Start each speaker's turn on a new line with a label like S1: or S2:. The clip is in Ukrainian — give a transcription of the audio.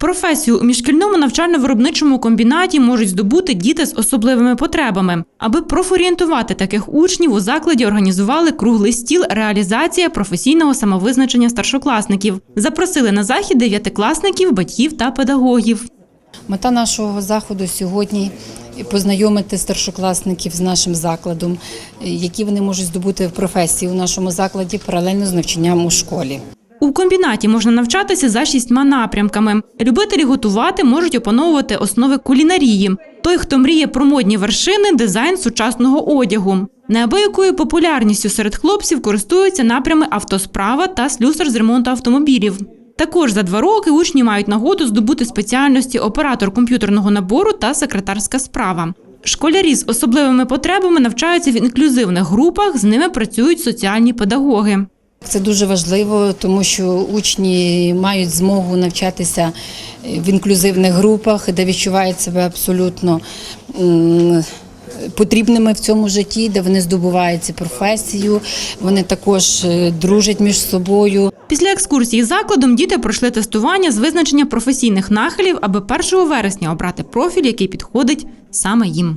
S1: Професію у міжшкільному навчально-виробничому комбінаті можуть здобути діти з особливими потребами. Аби профорієнтувати таких учнів, у закладі організували круглий стіл реалізація професійного самовизначення старшокласників. Запросили на захід дев'ятикласників, батьків та педагогів.
S2: Мета нашого заходу сьогодні познайомити старшокласників з нашим закладом, які вони можуть здобути в професії у нашому закладі паралельно з навчанням у школі.
S1: У комбінаті можна навчатися за шістьма напрямками. Любителі готувати можуть опановувати основи кулінарії. Той, хто мріє про модні вершини, дизайн сучасного одягу. Неабиякою популярністю серед хлопців користуються напрями автосправа та слюсар з ремонту автомобілів. Також за два роки учні мають нагоду здобути спеціальності оператор комп'ютерного набору та секретарська справа. Школярі з особливими потребами навчаються в інклюзивних групах, з ними працюють соціальні педагоги.
S2: Це дуже важливо, тому що учні мають змогу навчатися в інклюзивних групах, де відчувають себе абсолютно потрібними в цьому житті, де вони здобувають цю професію. Вони також е, дружать між собою.
S1: Після екскурсії закладом діти пройшли тестування з визначення професійних нахилів, аби 1 вересня обрати профіль, який підходить саме їм.